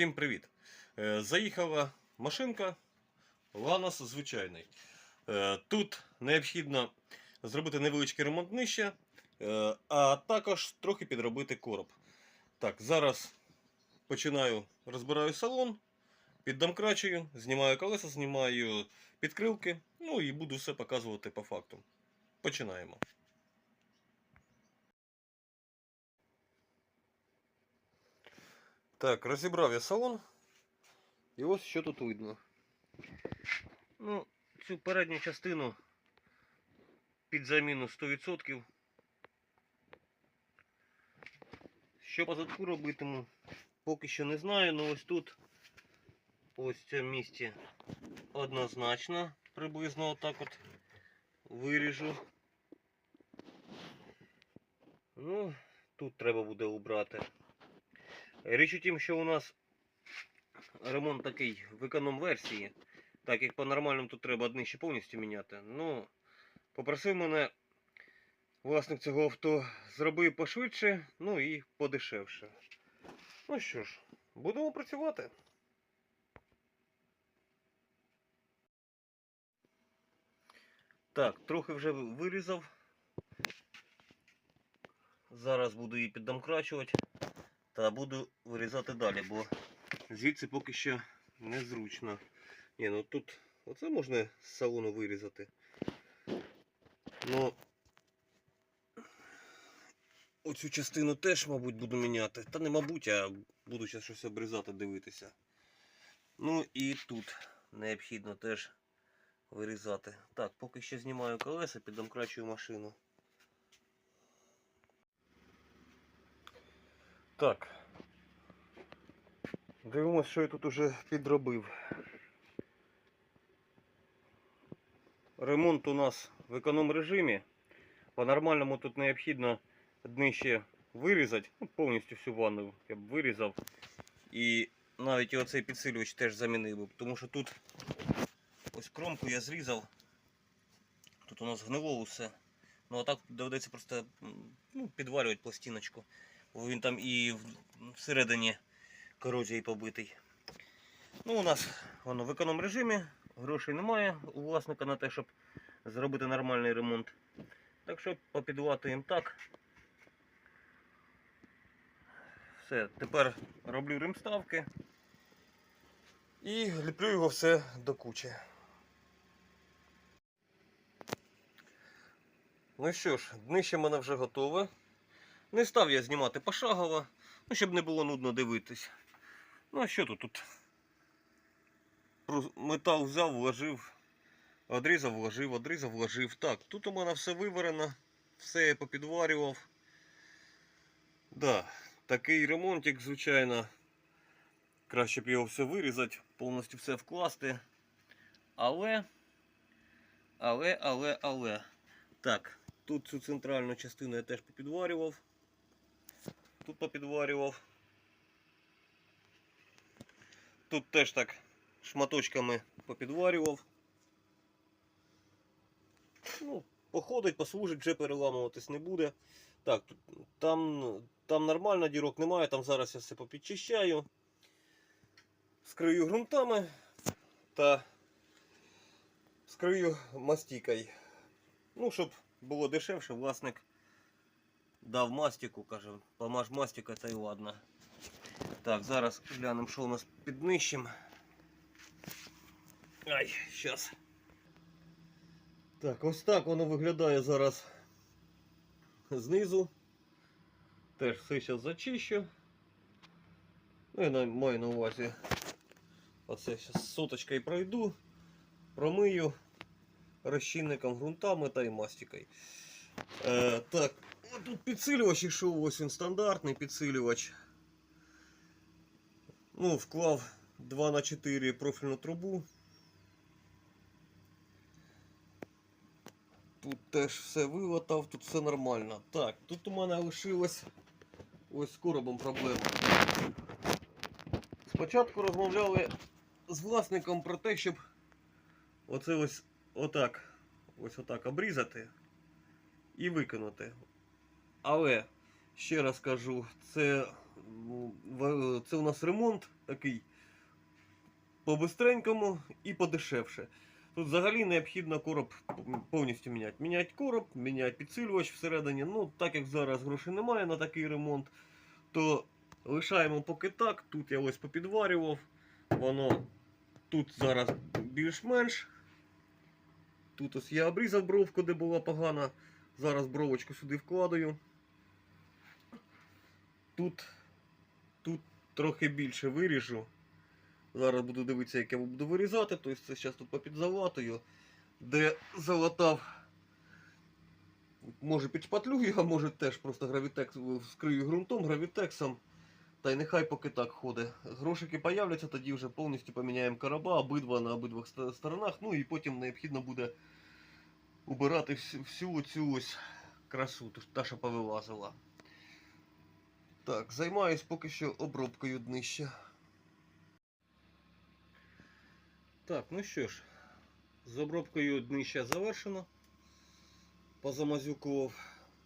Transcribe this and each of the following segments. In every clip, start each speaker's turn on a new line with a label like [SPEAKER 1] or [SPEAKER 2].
[SPEAKER 1] Всім привіт! Е, Заїхала машинка Ланос звичайний. Е, Тут необхідно зробити невеличкий ремонт нижче, е, а також трохи підробити короб. Так, зараз починаю розбираю салон, піддомкрачую, знімаю колеса, знімаю підкрилки, ну і буду все показувати по факту. Починаємо. Так, розібрав я салон. І ось що тут видно. Ну, цю передню частину під заміну 100%. Що по задку робитиму, поки що не знаю, але ось тут, ось в цьому місці однозначно приблизно отак от виріжу. Ну, тут треба буде убрати. Річ у тім, що у нас ремонт такий в економ-версії, так як по-нормальному тут треба днище повністю міняти. Ну, попросив мене власник цього авто зроби пошвидше, ну і подешевше. Ну що ж, будемо працювати. Так, трохи вже вирізав. Зараз буду її піддомкрачувати та буду вирізати далі, бо звідси поки що незручно. Ні, ну тут оце можна з салону вирізати. Ну оцю частину теж, мабуть, буду міняти. Та не мабуть, а буду зараз щось обрізати, дивитися. Ну і тут необхідно теж вирізати. Так, поки що знімаю колеса, піддомкрачую машину. Так. Дивимось, що я тут уже підробив. Ремонт у нас в економ режимі. По-нормальному тут необхідно днище вирізати. Ну, повністю всю ванну я б вирізав. І навіть і оцей підсилювач теж замінив би. Тому що тут ось кромку я зрізав. Тут у нас гнило усе. Ну а так доведеться просто ну, підварювати пластиночку. Він там і всередині корозії побитий. Ну, у нас воно в економ режимі, грошей немає у власника на те, щоб зробити нормальний ремонт. Так що попідватуємо так. Все, тепер роблю ремставки і ліплю його все до кучі. Ну що ж, днище в мене вже готове. Не став я знімати пошагово, ну, щоб не було нудно дивитись. Ну а що тут? тут? Метал взяв, вложив, одрізав, вложив, одрізав, вложив. Так, тут у мене все виварено, все я попідварював. Да, такий ремонтик, звичайно. Краще б його все вирізати, повністю все вкласти. Але, але, але, але. Так, тут цю центральну частину я теж попідварював. Тут попідварював. Тут теж так шматочками попідварював. Ну, походить, послужить, вже переламуватись не буде. Так, там, там нормально, дірок немає, там зараз я все попідчищаю. Скрию ґрунтами та скрию мастікою. Ну, щоб було дешевше, власник дав мастику, каже, помаж мастика та й ладно. Так, зараз глянемо, що у нас під нижчим. Ай, щас. Так, ось так воно виглядає зараз знизу. Теж все зараз зачищу. Ну і маю на увазі. Оце зараз соточкою пройду, промию розчинником, ґрунтами та й мастикою. Е, так, тут підсилювач ішов, ось він стандартний підсилювач. Ну, вклав 2 на 4 профільну трубу. Тут теж все вилатав, тут все нормально. Так, тут у мене лишилось ось з коробом проблема. Спочатку розмовляли з власником про те, щоб оце ось отак, ось отак обрізати і викинути. Але, ще раз кажу, це ну,
[SPEAKER 2] це у нас ремонт такий по-бистренькому і подешевше. Тут взагалі необхідно короб повністю міняти. Міняти короб, міняти підсилювач всередині. Ну, так як зараз грошей немає на такий ремонт, то лишаємо поки так. Тут я ось попідварював. Воно тут зараз більш-менш. Тут ось я обрізав бровку, де була погана. Зараз бровочку сюди вкладаю. Тут, тут трохи більше виріжу. Зараз буду дивитися, як я буду вирізати. Тобто це зараз тут попідзалатую. Де залатав. Може підшпатлюю, а може теж просто гравітекс вскрию ґрунтом, гравітексом. Та й нехай поки так ходить. Грошики появляться, тоді вже повністю поміняємо короба, обидва на обидвох сторонах. Ну і потім необхідно буде убирати всю, всю цю ось красу, та, що повилазила. Так, займаюсь поки що обробкою днища.
[SPEAKER 1] Так, ну що ж, з обробкою днища завершено. Позамазюкував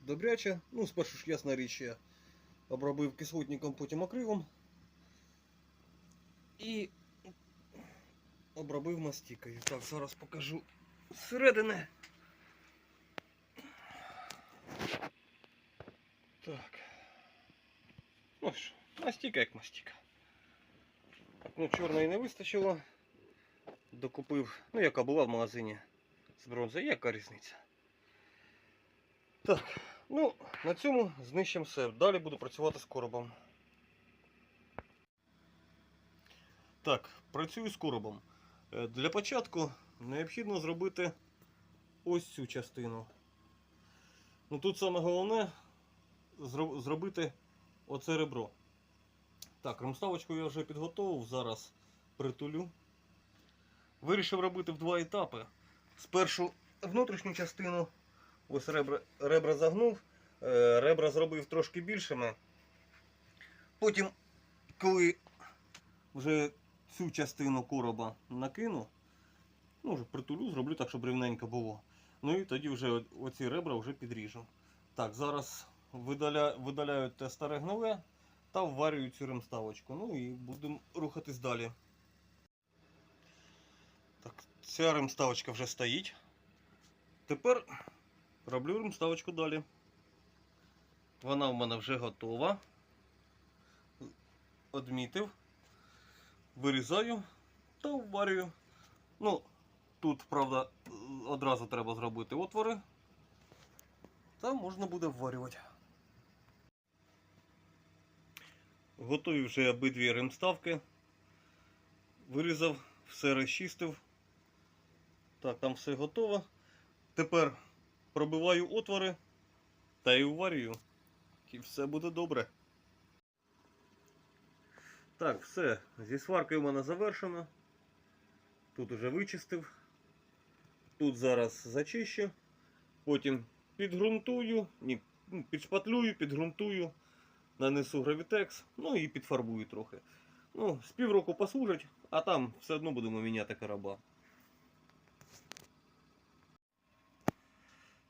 [SPEAKER 1] добряче. Ну, спершу ж ясна річ, я обробив кислотником, потім акрилом. І обробив мастікою. Так, зараз покажу зсередини. Так. Ну що, мастіка як мастіка. Ну чорної не вистачило. Докупив, ну яка була в магазині з бронзи, яка різниця. Так, ну на цьому знищимо все. Далі буду працювати з коробом. Так, працюю з коробом. Е, Для початку необхідно зробити ось цю частину. Ну тут саме головне зробити оце ребро. Так, ремставочку я вже підготував, зараз притулю. Вирішив робити в два етапи. Спершу внутрішню частину, ось ребра, ребра загнув, е, ребра зробив трошки більшими. Потім, коли вже цю частину короба накину, ну вже притулю, зроблю так, щоб рівненько було. Ну і тоді вже оці ребра вже підріжу. Так, зараз видаля, видаляю те старе гнове та вварюю цю ремставочку. Ну і будемо рухатись далі. Так, ця ремставочка вже стоїть. Тепер роблю ремставочку далі. Вона в мене вже готова. Одмітив. Вирізаю та вварюю. Ну, тут, правда, одразу треба зробити отвори. Та можна буде вварювати. Готові вже обидві ремставки. Вирізав, все розчистив. Так, там все готово. Тепер пробиваю отвори та й уварюю. І все буде добре. Так, все. Зі сваркою в мене завершено. Тут уже вичистив. Тут зараз зачищу. Потім підґрунтую, ні, ну, підшпатлюю, підґрунтую, нанесу гравітекс, ну і підфарбую трохи. Ну, з півроку послужить, а там все одно будемо міняти короба.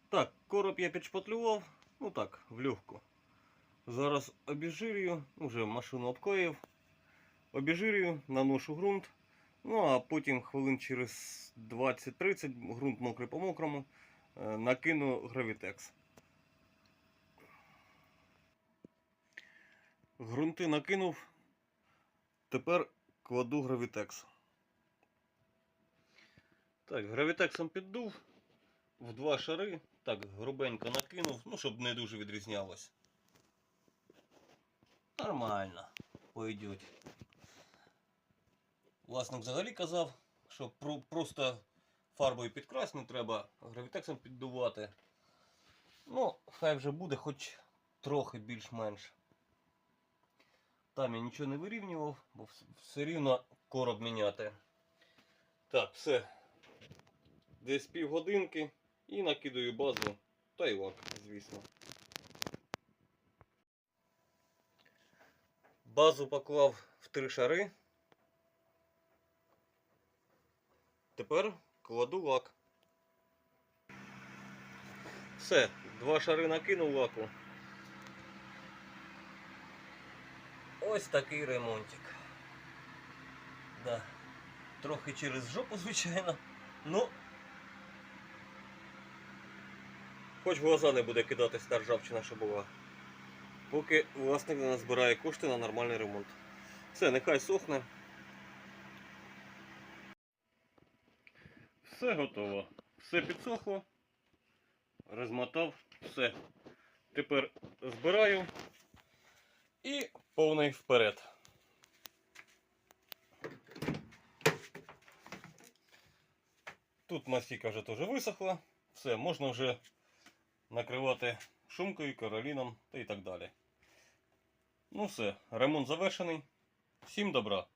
[SPEAKER 1] Так, короб я підшпатлював, ну так, в легку. Зараз обіжирюю, вже машину обклеїв. Обіжирюю, наношу ґрунт. Ну а потім хвилин через 20-30 ґрунт мокрий по мокрому. е, Накину гравітекс. Грунти накинув. Тепер кладу гравітекс. Так, гравітексом піддув в два шари. Так, грубенько накинув, ну, щоб не дуже відрізнялось. Нормально. Пойдуть. Власник взагалі казав, що про- просто фарбою підкрасть не треба, гравітексом піддувати. Ну, хай вже буде хоч трохи більш-менш. Там я нічого не вирівнював, бо все рівно короб міняти. Так, все. Десь півгодинки і накидаю базу та й лак, звісно. Базу поклав в три шари. Тепер кладу лак. Все, два шари накинув лаку. Ось такий ремонтик. Да. Трохи через жопу, звичайно. Ну. Хоч в глаза не буде кидатись та ржавчина, що була. Поки власник не назбирає кошти на нормальний ремонт. Все, нехай сохне. Все готово. Все підсохло. Розмотав. Все. Тепер збираю і повний вперед. Тут мастіка вже теж висохла. Все, можна вже накривати шумкою, кароліном та і так далі. Ну все, ремонт завершений. Всім добра.